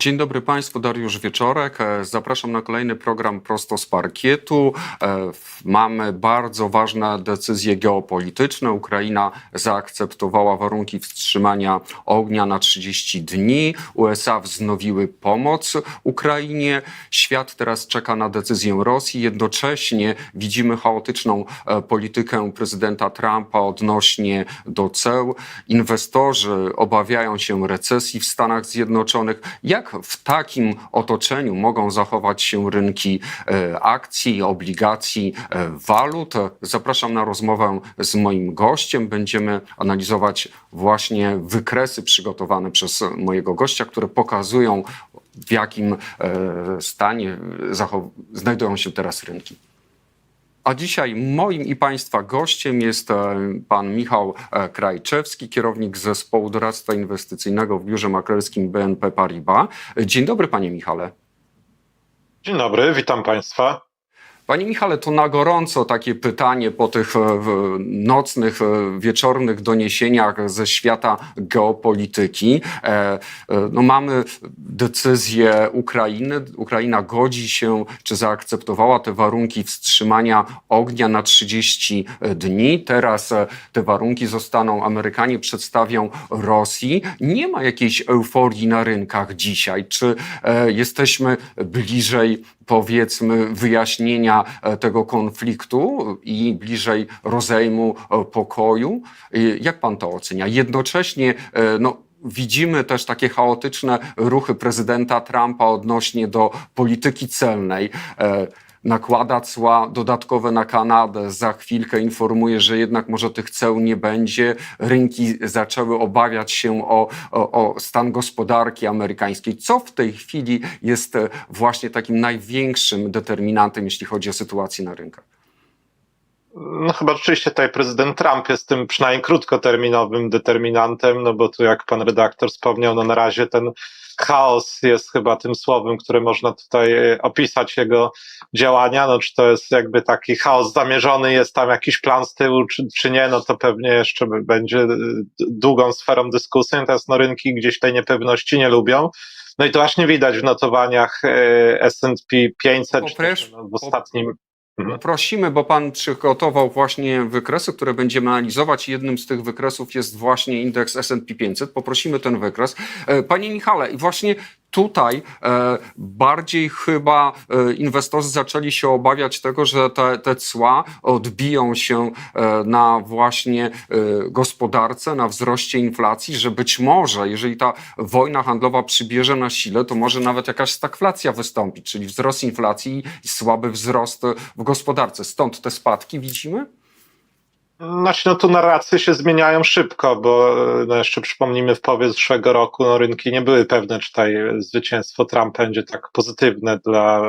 Dzień dobry Państwu, Dariusz Wieczorek. E, Zapraszam na kolejny program Prosto z Parkietu. E, Mamy bardzo ważne decyzje geopolityczne. Ukraina zaakceptowała warunki wstrzymania ognia na 30 dni. USA wznowiły pomoc Ukrainie. Świat teraz czeka na decyzję Rosji. Jednocześnie widzimy chaotyczną e, politykę prezydenta Trumpa odnośnie do ceł. Inwestorzy obawiają się recesji w Stanach Zjednoczonych. Jak w takim otoczeniu mogą zachować się rynki e, akcji, obligacji, e, walut? Zapraszam na rozmowę z moim gościem. Będziemy analizować właśnie wykresy przygotowane przez mojego gościa, które pokazują, w jakim e, stanie znajdują się teraz rynki. A dzisiaj moim i Państwa gościem jest e, pan Michał e, Krajczewski, kierownik zespołu doradztwa inwestycyjnego w biurze maklerskim BNP Paribas. Dzień dobry, panie Michale. Dzień dobry, witam Państwa. Panie Michale, to na gorąco takie pytanie po tych e, nocnych, e, wieczornych doniesieniach ze świata geopolityki. E, No mamy decyzję Ukrainy. Ukraina godzi się, czy zaakceptowała te warunki wstrzymania ognia na 30 dni. Teraz te warunki zostaną, Amerykanie przedstawią Rosji. Nie ma jakiejś euforii na rynkach dzisiaj. Czy jesteśmy bliżej powiedzmy wyjaśnienia e, tego konfliktu i bliżej rozejmu e, pokoju. Jak pan to ocenia? Jednocześnie e, no, widzimy też takie chaotyczne ruchy prezydenta Trumpa odnośnie do polityki celnej. Nakłada cła dodatkowe na Kanadę. Za chwilkę informuje, że jednak może tych ceł nie będzie. Rynki zaczęły obawiać się o, o, o stan gospodarki amerykańskiej. Co w tej chwili jest e, właśnie takim największym determinantem, jeśli chodzi o sytuację na rynkach? No chyba rzeczywiście tutaj prezydent Trump jest tym przynajmniej krótkoterminowym determinantem, no bo tu jak pan redaktor wspomniał, no na razie ten chaos jest chyba tym słowem, które można tutaj e, opisać jego działania, no czy to jest jakby taki chaos zamierzony, jest tam jakiś plan z tyłu, czy, czy nie, no to pewnie jeszcze będzie e, długą sferą dyskusji, natomiast no rynki gdzieś tej niepewności nie lubią. No i to właśnie widać w notowaniach e, S&P 500, czy Poproszę- też, no, w ostatnim Prosimy, bo Pan przygotował właśnie wykresy, które będziemy analizować. Jednym z tych wykresów jest właśnie indeks S&P 500. Poprosimy ten wykres. E, Panie Michale, i właśnie tutaj e, bardziej chyba e, inwestorzy zaczęli się obawiać tego, że te, te cła odbiją się e, na właśnie gospodarce, na wzroście inflacji, że być może, jeżeli ta wojna handlowa przybierze na sile, to może nawet jakaś stagflacja wystąpić, czyli wzrost inflacji i słaby wzrost w gospodarce. Stąd te spadki widzimy? Znaczy, no tu narracje się zmieniają szybko, bo no jeszcze przypomnijmy, w połowie zeszłego roku no, rynki nie były pewne, czy tutaj zwycięstwo Trumpa będzie tak pozytywne dla,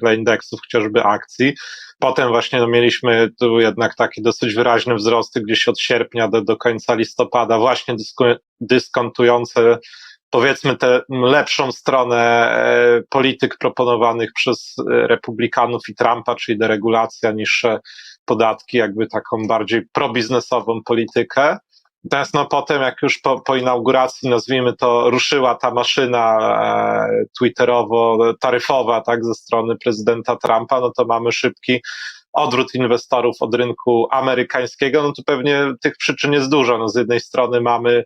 dla indeksów, chociażby akcji. Potem właśnie no, mieliśmy tu jednak takie dosyć wyraźne wzrosty gdzieś od sierpnia do, do końca listopada, właśnie dysku, dyskontujące powiedzmy tę lepszą stronę e, polityk proponowanych przez e, republikanów i Trumpa, czyli deregulacja, niższe podatki, jakby taką bardziej probiznesową politykę. Natomiast no potem, jak już po, po inauguracji, nazwijmy to, ruszyła ta maszyna e, twitterowo-taryfowa, tak, ze strony prezydenta Trumpa, no to mamy szybki odwrót inwestorów od rynku amerykańskiego. No tu pewnie tych przyczyn jest dużo. No z jednej strony mamy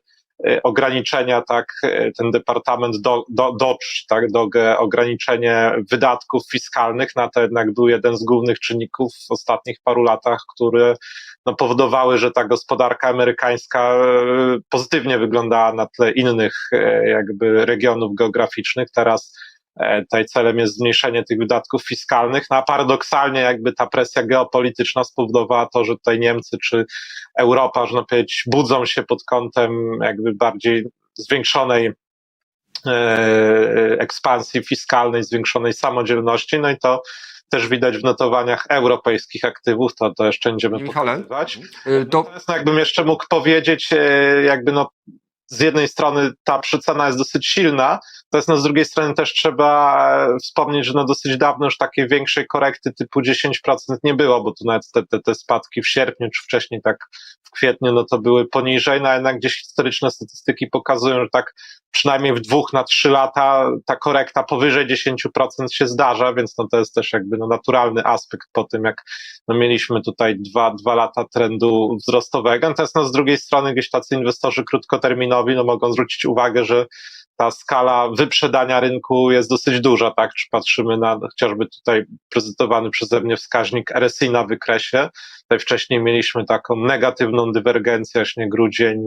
ograniczenia, tak, e, ten departament do, do, Dodge, tak, DOGE, ograniczenie wydatków fiskalnych, na to jednak był jeden z głównych czynników w ostatnich paru latach, które no, powodowały, że ta gospodarka amerykańska e, pozytywnie wyglądała na tle innych e, jakby regionów geograficznych. Teraz e, tutaj celem jest zmniejszenie tych wydatków fiskalnych, no a paradoksalnie jakby ta presja geopolityczna spowodowała to, że tutaj Niemcy czy Europa, można powiedzieć, budzą się pod kątem jakby bardziej zwiększonej e, ekspansji fiskalnej, zwiększonej samodzielności, no i to też widać w notowaniach europejskich aktywów, to, to jeszcze będziemy pokazywać. Y, To, Natomiast no, jakbym jeszcze mógł powiedzieć, e, jakby no z jednej strony ta przecena jest dosyć silna, natomiast no z drugiej strony też trzeba e, wspomnieć, że no dosyć dawno już takiej większej korekty typu 10% nie było, bo tu nawet te, te, te spadki w sierpniu czy wcześniej tak kwietniu, no to były poniżej, no jednak gdzieś historyczne statystyki pokazują, że tak przynajmniej w dwóch na trzy lata ta korekta powyżej 10% się zdarza, więc no to jest też jakby no naturalny aspekt po tym, jak no mieliśmy tutaj dwa, dwa lata trendu wzrostowego. Natomiast no z drugiej strony gdzieś tacy inwestorzy krótkoterminowi no mogą zwrócić uwagę, że ta skala wyprzedania rynku jest dosyć duża, tak? Czy patrzymy na chociażby tutaj prezentowany przeze mnie wskaźnik RSI na wykresie. Tutaj wcześniej mieliśmy taką negatywną dywergencję, właśnie grudzień,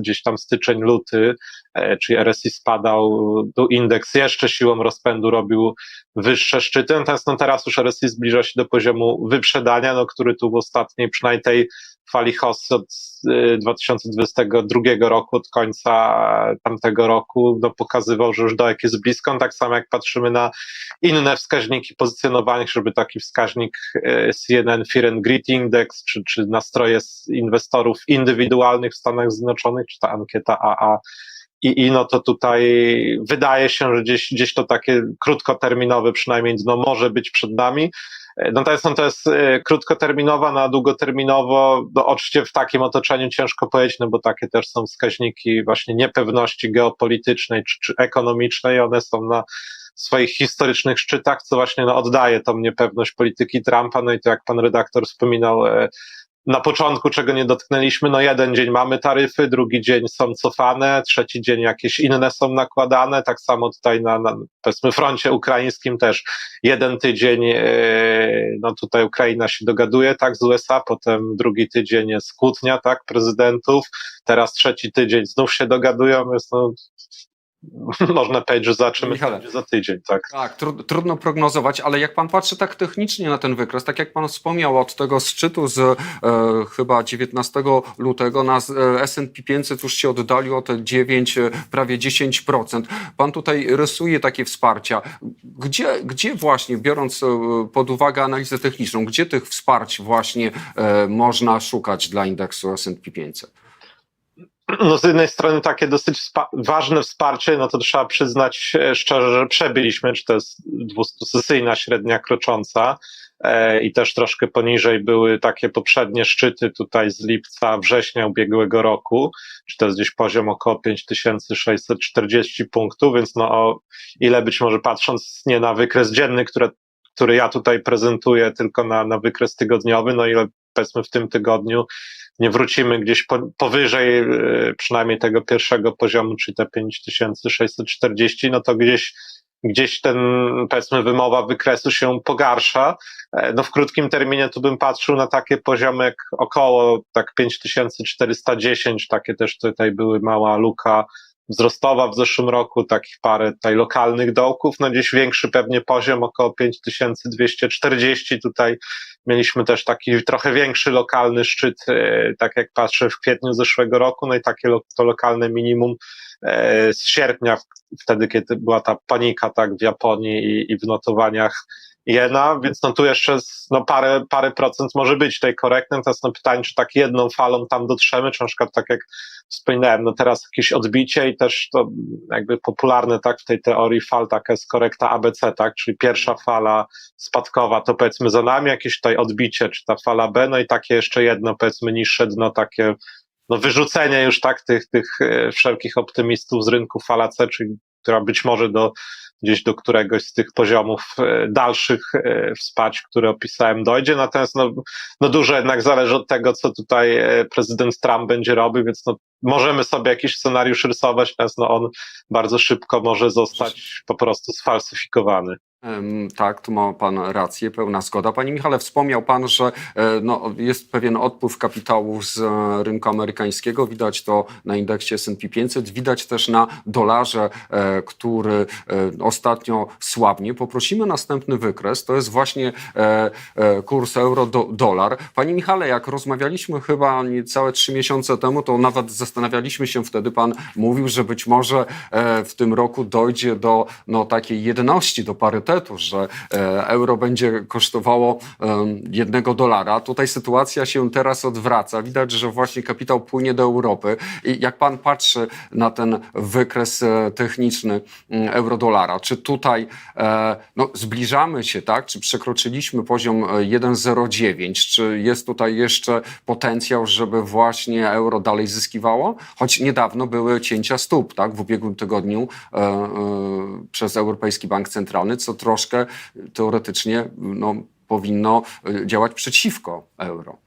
gdzieś tam styczeń, luty, e, czyli RSI spadał, tu indeks jeszcze siłą rozpędu robił wyższe szczyty, natomiast no teraz już RSI zbliża się do poziomu wyprzedania, no, który tu w ostatniej, przynajmniej tej fali hossy od y, 2022 roku, od końca tamtego roku, no, pokazywał, że już dołek jest blisko. No, Tak samo jak patrzymy na inne wskaźniki pozycjonowanych, żeby taki wskaźnik y, CNN Fear and Greed Index, czy, czy nastroje inwestorów indywidualnych w Stanach Zjednoczonych, czy ta ankieta AA i, i no to tutaj wydaje się, że gdzieś, gdzieś to takie krótkoterminowe przynajmniej dno może być przed nami. E, Natomiast no to jest e, krótkoterminowa, na długoterminowo, no oczywiście w takim otoczeniu ciężko powiedzieć, no bo takie też są wskaźniki właśnie niepewności geopolitycznej czy, czy ekonomicznej, one są na swoich historycznych szczytach, co właśnie no, oddaje tą niepewność polityki Trumpa, no i to jak pan redaktor wspominał, e, na początku, czego nie dotknęliśmy, no jeden dzień mamy taryfy, drugi dzień są cofane, trzeci dzień jakieś inne są nakładane, tak samo tutaj na, na powiedzmy froncie ukraińskim też jeden tydzień, e, no tutaj Ukraina się dogaduje, tak, z USA, potem drugi tydzień jest kłótnia, tak, prezydentów, teraz trzeci tydzień znów się dogadują, więc no, można powiedzieć, że zobaczymy Michale. za tydzień, tak. Tak, tru, trudno prognozować, ale jak pan patrzy tak technicznie na ten wykres, tak jak pan wspomniał od tego szczytu z e, chyba 19 lutego na e, S&P 500 już się oddalił o te 9, e, prawie 10%. Pan tutaj rysuje takie wsparcia. Gdzie, gdzie właśnie, biorąc e, pod uwagę analizę techniczną, gdzie tych wsparć właśnie e, można szukać dla indeksu S&P 500? No z jednej strony takie dosyć spa- ważne wsparcie, no to trzeba przyznać e, szczerze, że przebyliśmy, czy to jest dwustosesyjna średnia krocząca e, i też troszkę poniżej były takie poprzednie szczyty tutaj z lipca, września ubiegłego roku, czy to jest gdzieś poziom około 5640 punktów, więc no o ile być może patrząc nie na wykres dzienny, które, który ja tutaj prezentuję, tylko na, na wykres tygodniowy, no ile powiedzmy w tym tygodniu nie wrócimy gdzieś po, powyżej e, przynajmniej tego pierwszego poziomu, czyli te 5640, no to gdzieś, gdzieś ten, powiedzmy, wymowa wykresu się pogarsza. E, No w krótkim terminie tu bym patrzył na takie poziomy jak około tak 5410, takie też tutaj były mała luka wzrostowa w zeszłym roku, takich parę tutaj lokalnych dołków, no gdzieś większy pewnie poziom, około 5240 tutaj Mieliśmy też taki trochę większy lokalny szczyt, e, tak jak patrzę w kwietniu zeszłego roku, no i takie to lokalne minimum e, z sierpnia, wtedy kiedy była ta panika tak w Japonii i, i w notowaniach jena, więc no tu jeszcze z, no parę, parę procent może być tej korekty, natomiast no pytanie, czy tak jedną falą tam dotrzemy, czy na przykład tak jak wspominałem, no teraz jakieś odbicie i też to jakby popularne tak w tej teorii fal taka jest korekta ABC, tak, czyli pierwsza fala spadkowa to powiedzmy za nami, jakieś tutaj odbicie, czy ta fala B, no i takie jeszcze jedno powiedzmy niższe dno, takie no wyrzucenie już tak tych, tych e, wszelkich optymistów z rynku fala C, czyli która być może do gdzieś do któregoś z tych poziomów e, dalszych e, wsparć, które opisałem, dojdzie. Natomiast no, no dużo jednak zależy od tego, co tutaj e, prezydent Trump będzie robił, więc no, możemy sobie jakiś scenariusz rysować, natomiast no, on bardzo szybko może zostać po prostu sfalsyfikowany. Tak, tu ma Pan rację, pełna zgoda. Panie Michale, wspomniał Pan, że e, no, jest pewien odpływ kapitału z e, rynku amerykańskiego. Widać to na indeksie S&P 500. Widać też na dolarze, e, który ostatnio słabnie. Poprosimy następny wykres. To jest właśnie kurs euro-dolar. Panie Michale, jak rozmawialiśmy chyba niecałe trzy miesiące temu, to nawet zastanawialiśmy się wtedy, Pan mówił, że być może w tym roku dojdzie do no, takiej jedności, do parytetu że e, euro będzie kosztowało jednego dolara. Tutaj sytuacja się teraz odwraca. Widać, że właśnie kapitał płynie do Europy. I jak pan patrzy na ten wykres e, techniczny mm, euro-dolara, czy tutaj e, no, zbliżamy się, tak? Czy przekroczyliśmy poziom e, 1,09? Czy jest tutaj jeszcze potencjał, żeby właśnie euro dalej zyskiwało? Choć niedawno były cięcia stóp, tak? W ubiegłym tygodniu przez Europejski Bank Centralny, co troszkę teoretycznie no, powinno e, działać przeciwko euro.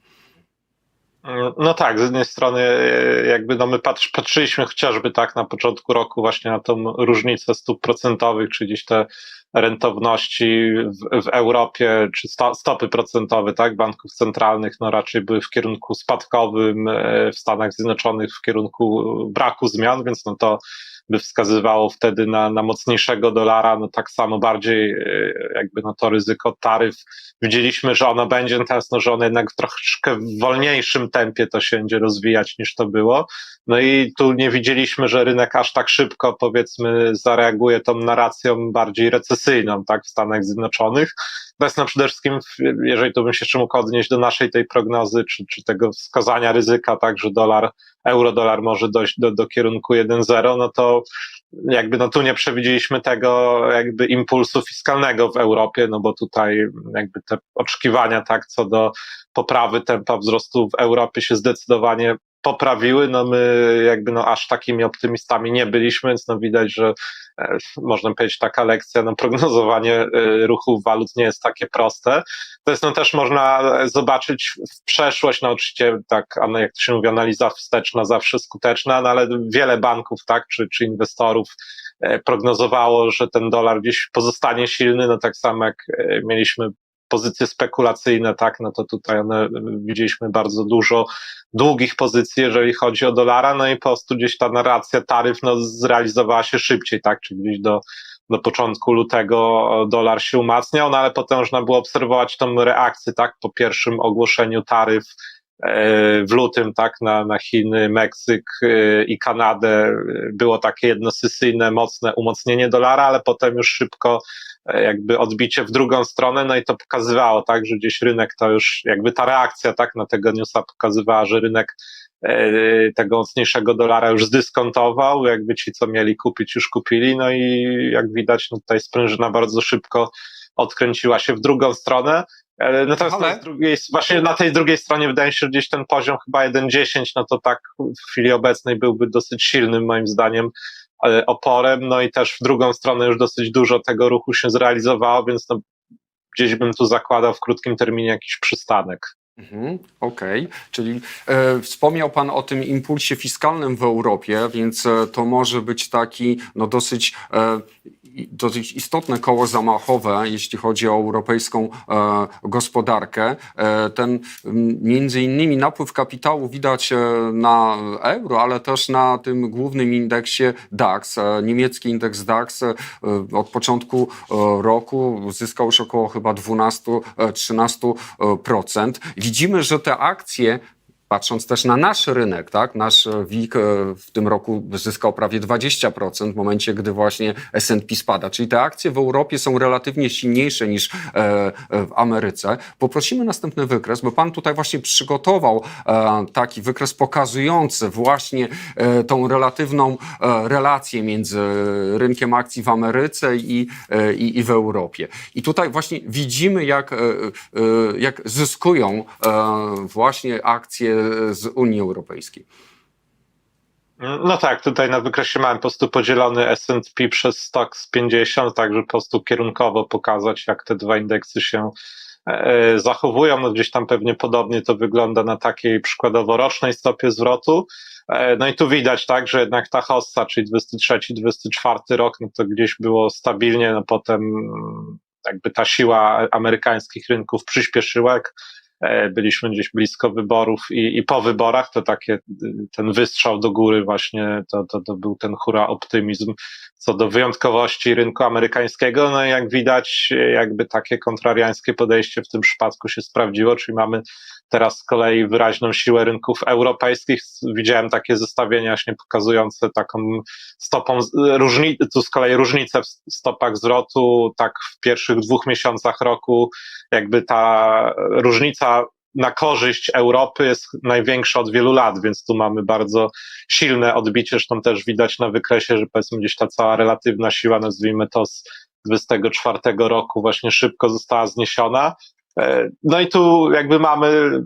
No tak, z jednej strony e, jakby no my patrz, patrzyliśmy chociażby tak na początku roku właśnie na tą różnicę stóp procentowych, czy gdzieś te rentowności w, w Europie, czy sto, stopy procentowe, tak, banków centralnych, no raczej były w kierunku spadkowym, e, w Stanach Zjednoczonych w kierunku braku zmian, więc no to by wskazywało wtedy na, na mocniejszego dolara, no tak samo bardziej e, jakby no to ryzyko taryf widzieliśmy, że ono będzie, natomiast no, że ono jednak w troszkę wolniejszym tempie to się będzie rozwijać niż to było. No i tu nie widzieliśmy, że rynek aż tak szybko, powiedzmy, zareaguje tą narracją bardziej recesyjną, tak, w Stanach Zjednoczonych. No przede wszystkim, jeżeli to bym się jeszcze mógł odnieść do naszej tej prognozy, czy, czy tego wskazania ryzyka, tak, że dolar, euro-dolar może dojść do, do kierunku 1,0, no to jakby no tu nie przewidzieliśmy tego jakby impulsu fiskalnego w Europie, no bo tutaj jakby te oczekiwania tak co do poprawy tempa wzrostu w Europie się zdecydowanie poprawiły, no my jakby no aż takimi optymistami nie byliśmy, więc no widać, że e, można powiedzieć taka lekcja, no prognozowanie e, ruchów walut nie jest takie proste. To jest no też można zobaczyć w przeszłość, no oczywiście tak, jak to się mówi, analiza wsteczna zawsze skuteczna, no ale wiele banków, tak, czy, czy inwestorów e, prognozowało, że ten dolar gdzieś pozostanie silny, no tak samo jak e, mieliśmy pozycje spekulacyjne, tak, no to tutaj one, widzieliśmy bardzo dużo długich pozycji, jeżeli chodzi o dolara, no i po prostu gdzieś ta narracja taryf, no zrealizowała się szybciej, tak, czyli gdzieś do, do początku lutego dolar się umacniał, no ale potem można było obserwować tą reakcję, tak, po pierwszym ogłoszeniu taryf w lutym, tak, na, na Chiny, Meksyk i Kanadę. Było takie jednosysyjne, mocne umocnienie dolara, ale potem już szybko jakby odbicie w drugą stronę, no i to pokazywało, tak, że gdzieś rynek to już, jakby ta reakcja, tak, na tego newsa pokazywała, że rynek tego mocniejszego dolara już zdyskontował, jakby ci, co mieli kupić, już kupili, no i jak widać, no tutaj sprężyna bardzo szybko odkręciła się w drugą stronę, Natomiast Ale- z drugiej, właśnie na tej drugiej stronie wydaje się, że gdzieś ten poziom chyba 1,10, no to tak w chwili obecnej byłby dosyć silnym moim zdaniem e, oporem, no i też w drugą stronę już dosyć dużo tego ruchu się zrealizowało, więc no, gdzieś bym tu zakładał w krótkim terminie jakiś przystanek. Mhm, Okej, czyli e, wspomniał Pan o tym impulsie fiskalnym w Europie, więc e, to może być taki no, dosyć, e, dosyć istotne koło zamachowe, jeśli chodzi o europejską e, gospodarkę. E, ten między innymi napływ kapitału widać e, na euro, ale też na tym głównym indeksie DAX. E, niemiecki indeks DAX e, od początku e, roku zyskał już około chyba 12-13%. Widzimy, że te akcje Patrząc też na nasz rynek, tak? Nasz e, WIG e, w tym roku zyskał prawie 20% w momencie, gdy właśnie S&P spada. Czyli te akcje w Europie są relatywnie silniejsze niż e, w Ameryce. Poprosimy następny wykres, bo pan tutaj właśnie przygotował taki wykres pokazujący właśnie tą relatywną relację między rynkiem akcji w Ameryce i, i, i w Europie. I tutaj właśnie widzimy, jak, jak zyskują właśnie akcje z Unii Europejskiej. No tak, tutaj na wykresie mamy po prostu podzielony S&P przez Stocks 50, tak żeby po prostu kierunkowo pokazać, jak te dwa indeksy się e, zachowują. No gdzieś tam pewnie podobnie to wygląda na takiej przykładowo rocznej stopie zwrotu. E, No i tu widać, tak, że jednak ta hossa, czyli 23-24 rok, no to gdzieś było stabilnie, no potem mm, jakby ta siła amerykańskich rynków przyspieszyła, jak e, byliśmy gdzieś blisko wyborów i, i po wyborach, to takie, y, ten wystrzał do góry właśnie, to, to, to był ten hura optymizm co do wyjątkowości rynku amerykańskiego, no i jak widać, jakby takie kontrariańskie podejście w tym przypadku się sprawdziło, czyli mamy teraz z kolei wyraźną siłę rynków europejskich. Widziałem takie zestawienia właśnie pokazujące taką stopą, różni, tu z kolei różnicę w stopach zwrotu, tak w pierwszych dwóch miesiącach roku, jakby ta różnica na korzyść Europy jest największa od wielu lat, więc tu mamy bardzo silne odbicie, zresztą też widać na wykresie, że powiedzmy gdzieś ta cała relatywna siła, nazwijmy to z 24 roku właśnie szybko została zniesiona. E, no i tu jakby mamy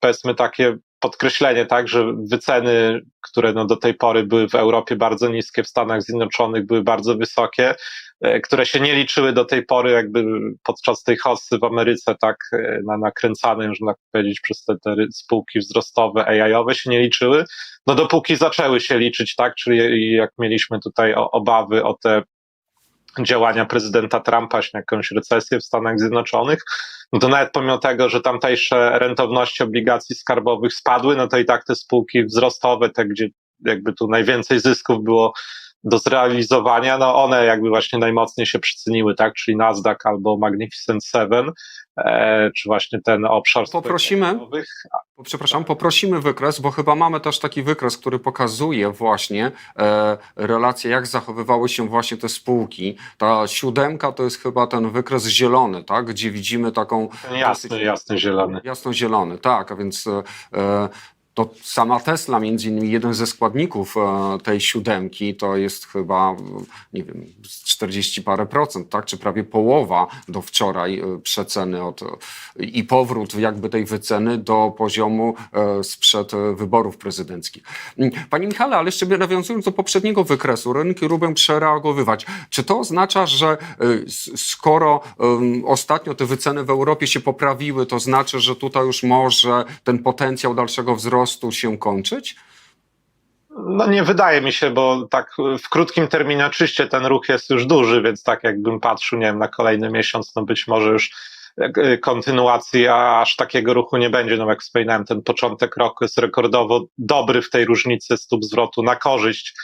powiedzmy takie podkreślenie, tak, że wyceny, które no do tej pory były w Europie bardzo niskie, w Stanach Zjednoczonych były bardzo wysokie, e, które się nie liczyły do tej pory jakby podczas tej hossy w Ameryce, tak, e, na nakręcanej, można powiedzieć, przez te, te spółki wzrostowe, AI-owe się nie liczyły, no dopóki zaczęły się liczyć, tak, czyli jak mieliśmy tutaj obawy o te działania prezydenta Trumpa, jakąś recesję w Stanach Zjednoczonych, no to nawet pomimo tego, że tamtejsze rentowności obligacji skarbowych spadły, no to i tak te spółki wzrostowe, te gdzie jakby tu najwięcej zysków było do zrealizowania, no one jakby właśnie najmocniej się przyceniły, tak, czyli Nasdaq albo Magnificent Seven, e, czy właśnie ten obszar Poprosimy, przepraszam, poprosimy wykres, bo chyba mamy też taki wykres, który pokazuje właśnie e, relacje, jak zachowywały się właśnie te spółki. Ta siódemka to jest chyba ten wykres zielony, tak, gdzie widzimy taką... Ten jasny, dosyć, jasny zielony. Jasno-zielony, tak, a więc e, to sama Tesla, między innymi jeden ze składników e, tej siódemki, to jest chyba, nie wiem, 40 parę procent, tak? czy prawie połowa do wczoraj e, przeceny od, i powrót jakby tej wyceny do poziomu e, sprzed wyborów prezydenckich. Mm, Panie Michale, ale jeszcze nawiązując do poprzedniego wykresu, rynki lubią przereagowywać. Czy to oznacza, że skoro ostatnio te wyceny w Europie się poprawiły, to znaczy, że tutaj już może ten potencjał dalszego wzrostu prostu się kończyć? No nie wydaje mi się, bo tak w krótkim terminie oczywiście ten ruch jest już duży, więc tak jakbym patrzył, nie wiem, na kolejny miesiąc, no być może już e, kontynuacji, a aż takiego ruchu nie będzie. No jak wspominałem, ten początek roku jest rekordowo dobry w tej różnicy stóp zwrotu na korzyść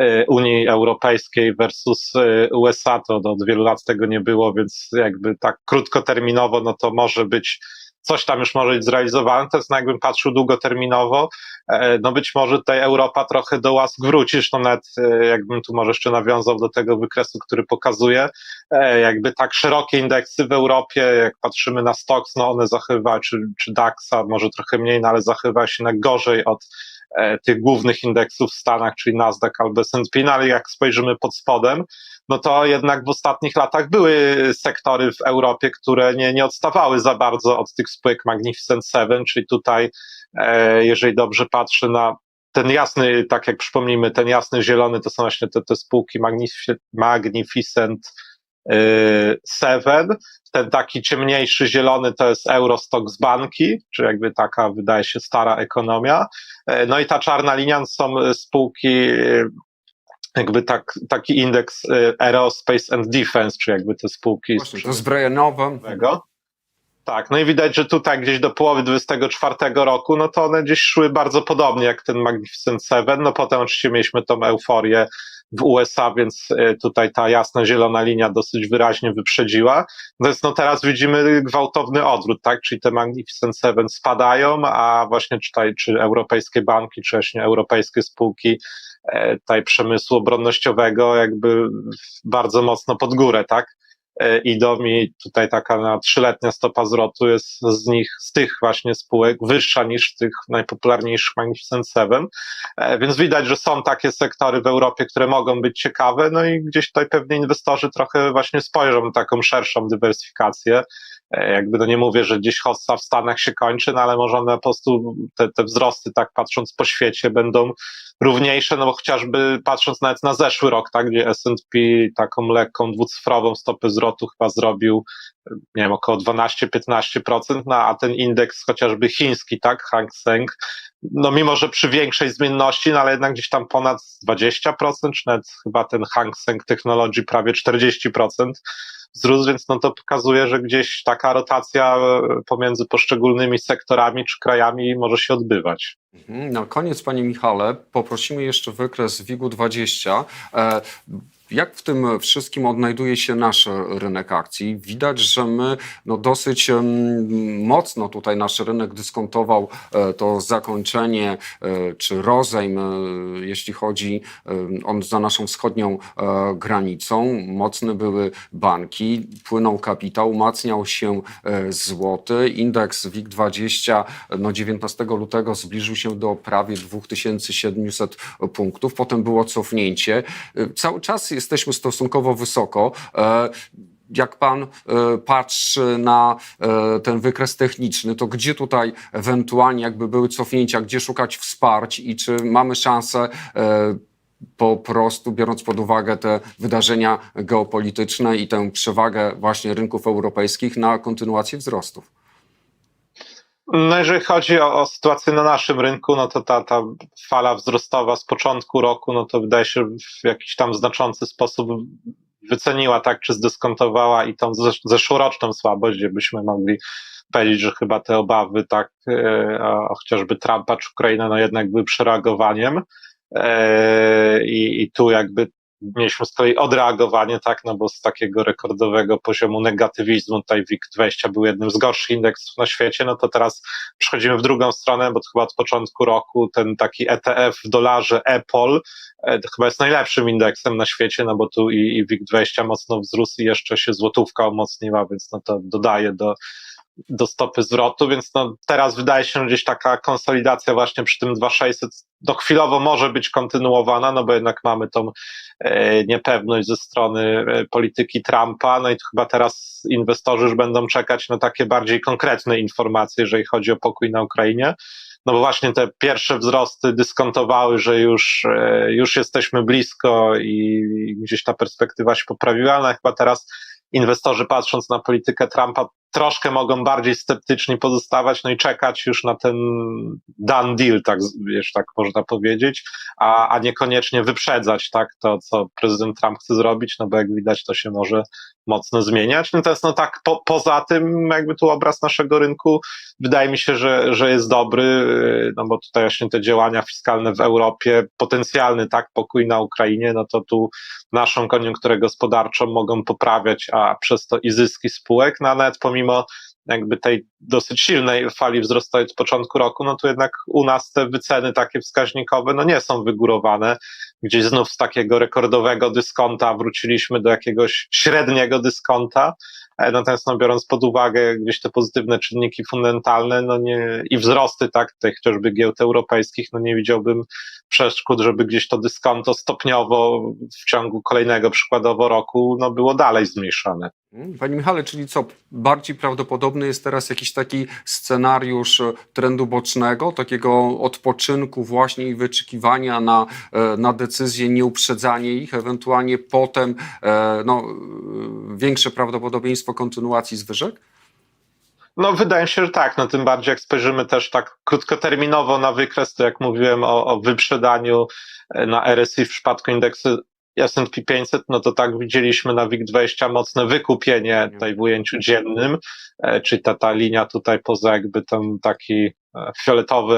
e, Unii Europejskiej versus e, USA, to od wielu lat tego nie było, więc jakby tak krótkoterminowo, no to może być coś tam już może być zrealizowane, to jest no jakbym patrzył długoterminowo, e, no być może tutaj Europa trochę do łask wróci, zresztą nawet e, jakbym tu może jeszcze nawiązał do tego wykresu, który pokazuje, e, jakby tak szerokie indeksy w Europie, jak patrzymy na Stocks, no one zachowywały, czy, czy DAXa, może trochę mniej, no ale zachowywały się na gorzej od tych głównych indeksów w Stanach, czyli Nasdaq albo S&P, no ale jak spojrzymy pod spodem, no to jednak w ostatnich latach były sektory w Europie, które nie, nie odstawały za bardzo od tych spółek Magnificent Seven, czyli tutaj, e, jeżeli dobrze patrzę na ten jasny, tak jak przypomnijmy, ten jasny zielony to są właśnie te, te spółki Magnificent, e, Seven. Ten taki ciemniejszy zielony to jest Eurostox banki, czy jakby taka wydaje się stara ekonomia. E, no i ta czarna linia to są spółki jakby tak, taki indeks y, Aerospace and Defense, czy jakby te spółki Właśnie. Tak, no i widać, że tutaj gdzieś do połowy 24 roku, no to one gdzieś szły bardzo podobnie jak ten Magnificent Seven, no potem oczywiście mieliśmy tą euforię w USA, więc y, tutaj ta jasna zielona linia dosyć wyraźnie wyprzedziła. Natomiast no teraz widzimy gwałtowny odwrót, tak, czyli te Magnificent Seven spadają, a właśnie tutaj czy europejskie banki, czy właśnie europejskie spółki E, tutaj przemysłu obronnościowego jakby bardzo mocno pod górę, tak? E, idą mi tutaj taka na trzyletnia stopa zwrotu jest z nich, z tych właśnie spółek wyższa niż tych najpopularniejszych Magnificent Seven, e, więc widać, że są takie sektory w Europie, które mogą być ciekawe, no i gdzieś tutaj pewnie inwestorzy trochę właśnie spojrzą na taką szerszą dywersyfikację, jakby to nie mówię, że gdzieś hossa w Stanach się kończy, no ale może one po prostu te, te wzrosty, tak patrząc po świecie, będą równiejsze, no bo chociażby patrząc nawet na zeszły rok, tak, gdzie S&P taką lekką dwucyfrową stopę zwrotu chyba zrobił, nie wiem, około 12-15%, no a ten indeks chociażby chiński, tak, Hang Seng, no mimo, że przy większej zmienności, no ale jednak gdzieś tam ponad 20%, czy nawet chyba ten Hang Seng Technology prawie 40% wzrósł, więc no to pokazuje, że gdzieś taka rotacja e, pomiędzy poszczególnymi sektorami czy krajami może się odbywać. Mhm. Na koniec, panie Michale, poprosimy jeszcze wykres WIG-20. Jak w tym wszystkim odnajduje się nasz rynek akcji? Widać, że my no, dosyć mocno tutaj nasz rynek dyskontował e, to zakończenie e, czy rozejm, e, jeśli chodzi on za naszą wschodnią granicą. Mocne były banki, płynął kapitał, umacniał się złoty. Indeks WIG20 no, 19 lutego zbliżył się do prawie 2700 punktów. Potem było cofnięcie. Cały czas jesteśmy stosunkowo wysoko. E, Jak pan e, patrzy na e, ten wykres techniczny, to gdzie tutaj ewentualnie jakby były cofnięcia, gdzie szukać wsparć i czy mamy szansę po prostu biorąc pod uwagę te wydarzenia geopolityczne i tę przewagę właśnie rynków europejskich na kontynuację wzrostów? No jeżeli chodzi o, o sytuację na naszym rynku, no to ta, ta fala wzrostowa z początku roku, no to wydaje się w jakiś tam znaczący sposób wyceniła, tak, czy zdyskontowała i tą zesz- zeszłoroczną słabość, gdzie byśmy mogli powiedzieć, że chyba te obawy, tak, e, o, chociażby Trumpa czy Ukrainę, no jednak były przereagowaniem. E, I, I tu jakby mieliśmy z kolei odreagowanie, tak, no bo z takiego rekordowego poziomu negatywizmu, tutaj WIG20 był jednym z gorszych indeksów na świecie, no to teraz przechodzimy w drugą stronę, bo chyba od początku roku ten taki ETF w dolarze EPOL e, to chyba jest najlepszym indeksem na świecie, no bo tu i, i WIG20 mocno wzrósł i jeszcze się złotówka umocniła, więc no to dodaje do, do stopy zwrotu, więc no teraz wydaje się, gdzieś taka konsolidacja właśnie przy tym 2600 no chwilowo może być kontynuowana, no bo jednak mamy tą e, niepewność ze strony e, polityki Trumpa, no i chyba teraz inwestorzy już będą czekać na takie bardziej konkretne informacje, jeżeli chodzi o pokój na Ukrainie. No bo właśnie te pierwsze wzrosty dyskontowały, że już, e, już jesteśmy blisko i, i gdzieś ta perspektywa się poprawiła, ale chyba teraz inwestorzy patrząc na politykę Trumpa troszkę mogą bardziej sceptyczni pozostawać, no i czekać już na ten done deal, tak, wiesz, tak można powiedzieć, a, a niekoniecznie wyprzedzać, tak, to, co prezydent Trump chce zrobić, no bo jak widać, to się może mocno zmieniać. Natomiast, no tak, po, poza tym, jakby tu obraz naszego rynku, wydaje mi się, że, że jest dobry, no bo tutaj właśnie te działania fiskalne w Europie, potencjalny, tak, pokój na Ukrainie, no to tu naszą koniunkturę gospodarczą mogą poprawiać, a przez to i zyski spółek, no a nawet pomimo jakby tej dosyć silnej fali wzrostowej od początku roku, no to jednak u nas te wyceny takie wskaźnikowe, no nie są wygórowane. Gdzieś znów z takiego rekordowego dyskonta wróciliśmy do jakiegoś średniego dyskonta, E, natomiast no, biorąc pod uwagę gdzieś te pozytywne czynniki fundamentalne, no nie, i wzrosty, tak, tych chociażby giełd europejskich, no nie widziałbym przeszkód, żeby gdzieś to dyskonto stopniowo w ciągu kolejnego przykładowo roku, no było dalej zmniejszane. Panie Michale, czyli co, bardziej prawdopodobny jest teraz jakiś taki scenariusz e, trendu bocznego, takiego odpoczynku właśnie i wyczekiwania na, e, na decyzje, nieuprzedzanie ich, ewentualnie potem e, no, większe prawdopodobieństwo kontynuacji zwyżek? No, wydaje się, że tak. No, tym bardziej jak spojrzymy też tak krótkoterminowo na wykres, to jak mówiłem o, o wyprzedaniu na RSI w przypadku indeksu S&P 500, no to tak widzieliśmy na WIG20 mocne wykupienie tutaj w ujęciu dziennym, e, czyli ta, ta linia tutaj poza jakby ten taki e, fioletowy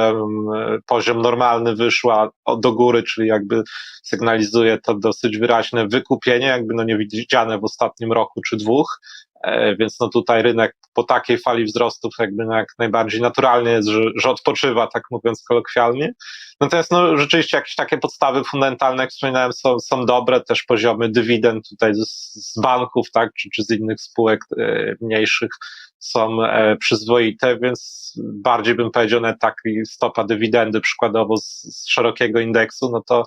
poziom normalny wyszła do góry, czyli jakby sygnalizuje to dosyć wyraźne wykupienie, jakby no niewidziane w ostatnim roku czy dwóch. E, Więc no tutaj rynek po takiej fali wzrostów jakby no jak najbardziej naturalnie jest, że, że odpoczywa, tak mówiąc kolokwialnie. Natomiast no rzeczywiście jakieś takie podstawy fundamentalne, jak wspominałem, są, są dobre, też poziomy dywidend tutaj z, z banków, tak, czy, czy z innych spółek e, mniejszych są e, przyzwoite, więc bardziej bym powiedział, taki stopa dywidendy przykładowo z, z szerokiego indeksu, no to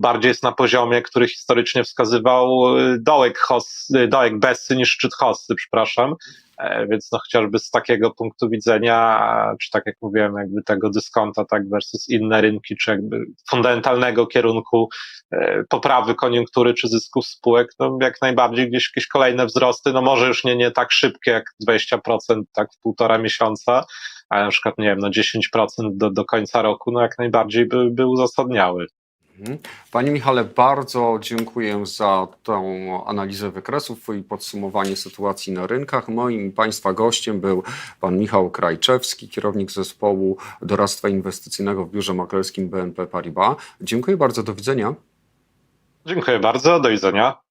bardziej jest na poziomie, który historycznie wskazywał y, dołek, hos, y, dołek Bessy niż szczyt Hossy, przepraszam. E, Więc no chociażby z takiego punktu widzenia, czy tak jak mówiłem, jakby tego dyskonta, tak versus inne rynki, czy jakby fundamentalnego kierunku e, poprawy koniunktury czy zysków spółek, no jak najbardziej gdzieś jakieś kolejne wzrosty, no może już nie, nie tak szybkie jak 20%, tak w półtora miesiąca, ale na przykład, nie wiem, no 10% do, do końca roku, no jak najbardziej by, by uzasadniały. Mhm. Panie Michale, bardzo dziękuję za tę analizę wykresów i podsumowanie sytuacji na rynkach. Moim Państwa gościem był pan Michał Krajczewski, kierownik zespołu doradztwa inwestycyjnego w biurze maklerskim BNP Paribas. Dziękuję bardzo, do widzenia. Dziękuję bardzo, do widzenia.